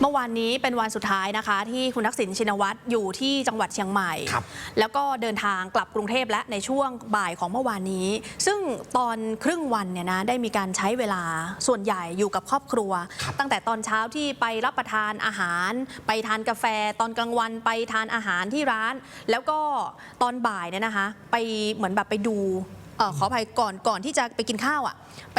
เมื่อวานนี้เป็นวันสุดท้ายนะคะ ที่คุณทักษิณชินวัตรอยู่ที่จังหวัดเชียงใหม่ครับแล้วก็เดินทางกลับกรุงเทพและในช่วงบ่ายของเมื่อวานนี้ ซึ่งตอนครึ่งวันเนี่ยนะได้มีการใช้เวลาส่วนใหญ่อยู่กับครอบครัว ตั้งแต่ตอนเช้าที่ไปรับประทานอาหาร ไปทานกาแฟ ตอนกลางวันไปทานอาหารที่ร้าน แล้วก็ตอนบ่ายเนี่ยนะคะไปเหมือนแบบไปดูเออขออภัยก่อนก่อนที่จะไปกินข้าวอะไป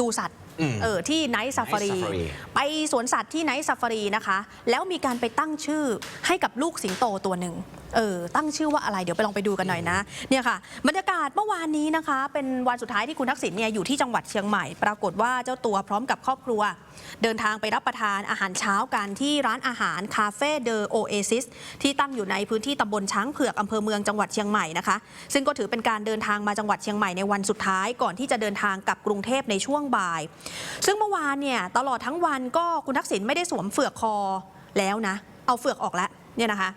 ดูสัตว์อืม เออที่ไนท์ซาฟารี Night Safari ไปสวนสัตว์ที่ไนท์ซาฟารีนะคะ แล้วมีการไปตั้งชื่อให้กับลูกสิงโตตัวหนึ่ง เออตั้งชื่อว่าอะไรเดี๋ยวไปลองไปดูกันหน่อยนะเนี่ยค่ะบรรยากาศเมื่อวานนี้นะคะ เป็นวันสุดท้ายที่คุณทักษิณเนี่ยอยู่ที่จังหวัดเชียงใหม่ ปรากฏว่าเจ้าตัวพร้อมกับครอบครัว เดินทางไปรับประทานอาหารเช้ากันที่ร้านอาหารคาเฟ่เดอโอเอซิสที่ตั้งอยู่ในพื้นที่ตำบลช้างเผือกอำเภอเมืองจังหวัดเชียงใหม่นะคะ ซึ่งก็ถือเป็นการเดินทางมาจังหวัดเชียงใหม่ในวันสุดท้ายก่อนที่จะเดินทางกลับกรุงเทพในช่วงบ่าย ซึ่งเมื่อวานเนี่ยตลอดทั้งวันก็คุณทักษิณไม่ได้สวมเฟือกคอแล้วนะ เอาเฟือกออกแล้วเนี่ยนะคะ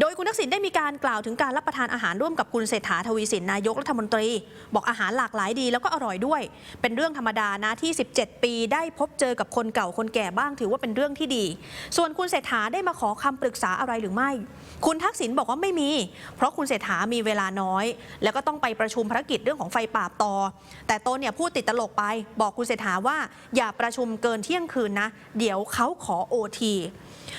โดยคุณทักษิณได้มีการกล่าวถึงการรับประทานอาหารร่วมกับคุณเศรษฐาทวีสินนายกรัฐมนตรี บอกอาหารหลากหลายดีแล้วก็อร่อยด้วย เป็นเรื่องธรรมดานะที่ 17 ปี ได้พบเจอกับคนเก่าคนแก่บ้างถือว่าเป็นเรื่องที่ดี ส่วนคุณเศรษฐาได้มาขอคำปรึกษาอะไรหรือไม่ คุณทักษิณบอกว่าไม่มี เพราะคุณเศรษฐามีเวลาน้อย แล้วก็ต้องไปประชุมภารกิจเรื่องของไฟป่าต่อ แต่ตนเนี่ยพูดติดตลกไปบอกคุณเศรษฐาว่าอย่าประชุมเกินเที่ยงคืนนะ เดี๋ยวเขาขอโอที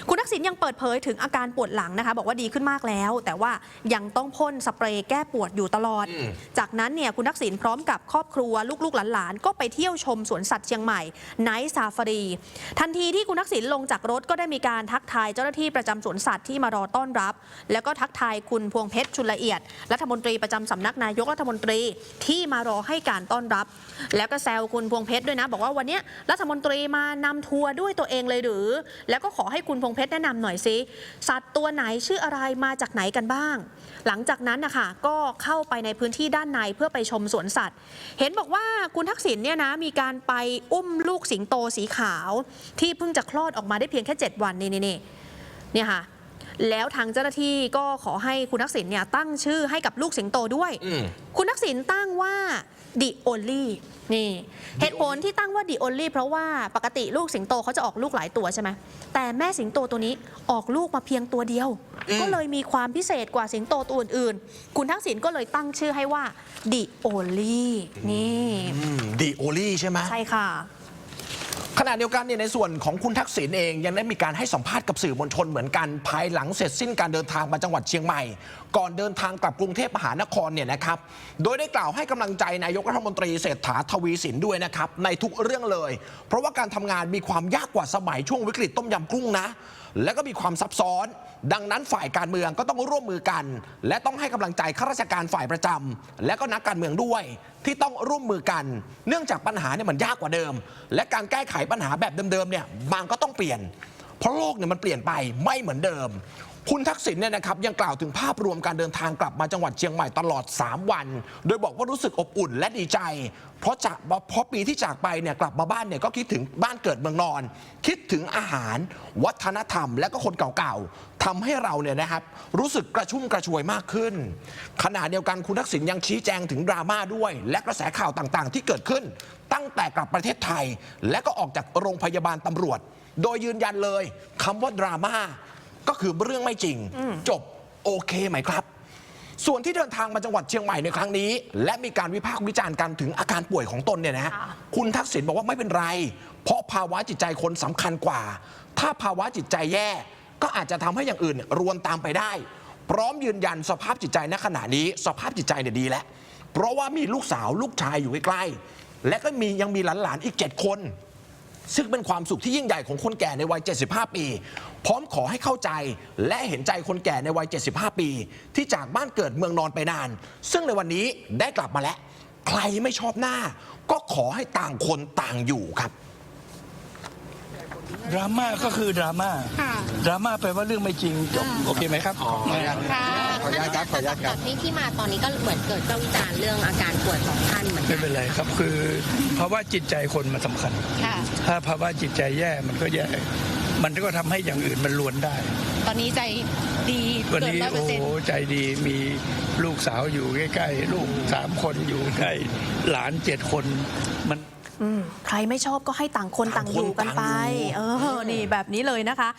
คุณทักษิณยังเปิดเผยถึงอาการปวดหลังนะคะ บอกว่าดีขึ้นมากแล้ว แต่ว่ายังต้องพ่นสเปรย์แก้ปวดอยู่ตลอดอืมจากนั้นเนี่ยคุณทักษิณพร้อมกับครอบครัวลูกๆหลานๆก็ไปเที่ยวชมสวนสัตว์เชียงใหม่ไนท์ซาฟารีทันทีที่คุณทักษิณลงจากรถก็ได้มีการทักทายเจ้าหน้าที่ประจำสวนสัตว์ที่มารอต้อนรับ แล้วก็ทักทายคุณพวงเพชรชุนละเอียด รัฐมนตรีประจำสำนักนายกรัฐมนตรีที่มารอให้การต้อนรับ แล้วก็แซวคุณพวงเพชรด้วยนะ บอกว่าวันเนี้ยรัฐมนตรีมานำทัวร์ด้วยตัวเองเลยหรือ แล้วก็ขอให้คุณพวงเพชรแนะนำหน่อยสิสัตว์ตัวไหนชื่ออะไรมาจากไหนกันบ้าง หลังจากนั้นนะคะก็เข้าไปในพื้นที่ด้านในเพื่อไปชมสวนสัตว์ เห็นบอกว่าคุณทักษิณเนี่ยนะมีการไปอุ้มลูกสิงโตสีขาว ที่เพิ่งจะคลอดออกมาได้เพียงแค่ 7 วันนี่นี่นี่เนี่ยค่ะ แล้วทางเจ้าหน้าที่ก็ขอให้คุณทักษิณเนี่ยตั้งชื่อให้กับลูกสิงโตด้วย อืม คุณทักษิณตั้งว่า the only นี่ เหตุผลที่ตั้งว่า the only เพราะว่าปกติลูกสิงโตเขาจะออกลูกหลายตัวใช่ไหมแต่แม่สิงโตตัวนี้ออกลูกมาเพียงตัวเดียว อืม ก็เลยมีความพิเศษกว่าสิงโตตัวอื่นๆ คุณทักษิณก็เลยตั้งชื่อให้ว่า the only นี่ดีโอลี่ใช่ไหมใช่ค่ะ ขณะเดียวกันเนี่ยในส่วนของคุณทักษิณเองยังได้มีการให้สัมภาษณ์กับสื่อมวลชนเหมือนกันภายหลังเสร็จสิ้นการเดินทางมาจังหวัดเชียงใหม่ ก่อนเดินทางกลับกรุงเทพมหานครเนี่ยนะครับโดยได้กล่าวให้กำลังใจนายกรัฐมนตรีเศรษฐาทวีสินด้วยนะครับในทุกเรื่องเลย เพราะว่าการทำงานมีความยากกว่าสมัยช่วงวิกฤตต้มยำกุ้งนะ แล้วก็มีความซับซ้อน ดังนั้นฝ่ายการเมืองก็ต้องร่วมมือกัน และต้องให้กำลังใจข้าราชการฝ่ายประจำและก็นักการเมืองด้วย ที่ต้องร่วมมือกัน เนื่องจากปัญหาเนี่ยมันยากกว่าเดิม และการแก้ไขปัญหาแบบเดิมๆเนี่ยบางก็ต้องเปลี่ยน เพราะโลกเนี่ยมันเปลี่ยนไปไม่เหมือนเดิม คุณทักษิณเนี่ยนะครับยังกล่าวถึงภาพรวมการเดินทางกลับมาจังหวัดเชียงใหม่ตลอด 3 วัน โดยบอกว่ารู้สึกอบอุ่นและดีใจ เพราะจากเพราะปีที่จากไปเนี่ยกลับมาบ้านเนี่ยก็คิดถึงบ้านเกิดเมืองนอน คิดถึงอาหาร วัฒนธรรม และก็คนเก่าๆทำให้เราเนี่ยนะครับรู้สึกกระชุ่มกระชวยมากขึ้น ขณะเดียวกันคุณทักษิณยังชี้แจงถึงดราม่าด้วย และกระแสข่าวต่างๆ ที่เกิดขึ้น ตั้งแต่กลับประเทศไทย และก็ออกจากโรงพยาบาลตำรวจ โดยยืนยันเลยคำว่าดราม่า ก็คือเรื่องไม่จริง จบโอเคไหมครับ ส่วนที่เดินทางมาจังหวัดเชียงใหม่ในครั้งนี้ และมีการวิพากษ์วิจารณ์กันถึงอาการป่วยของตนเนี่ยนะฮะค่ะคุณทักษิณบอกว่าไม่เป็นไร เพราะภาวะจิตใจคนสำคัญกว่า ถ้าภาวะจิตใจแย่ ก็อาจจะทำให้อย่างอื่นรวนตามไปได้ พร้อมยืนยันสภาพจิตใจณขณะนี้ สภาพจิตใจเนี่ยดีแล้วเพราะว่ามีลูกสาวลูกชายอยู่ใกล้ๆและก็มียังมีหลานๆอีก 7 คน ซึ่งเป็นความสุขที่ยิ่งใหญ่ของคนแก่ในวัย 75 ปี พร้อมขอให้เข้าใจและเห็นใจคนแก่ในวัย 75 ปี ที่จากบ้านเกิดเมืองนอนไปนาน ซึ่งในวันนี้ได้กลับมาแล้ว ใครไม่ชอบหน้า ก็ขอให้ต่างคนต่างอยู่ครับดราม่าก็คือดราม่าค่ะดราม่าแปลว่าเรื่องไม่จริงจบโอเคไหมครับค่ะข ออนุญาตครับขออนุญาตครับ ที่ที่มาตอนนี้ก็เหมือนเกิดเจ้าวิจารณ์เรื่องอาการป่วยของท่านเหมือนกัไม่เป็นไรครับคือภาวะจิตใจคนมันสำคัญ ค่ะ ถ้าภาวะจิตใจแย่มันก็แย่ มันก็ทำให้อย่างอื่นมันล้วนได้ ตอนนี้ใจดีวันเกินนี้ร้อยเปอโอ้ร์เซ็นต์โหใจดีมีลูกสาวอยู่ใกล้ๆ ลูกสามคนอยู่ใกล้หลานเจ็ดคนมัน อืมใครไม่ชอบก็ให้ต่างคนต่างอยู่กันไปต่างคนต่างอยู่เออ นี่แบบนี้เลยนะคะ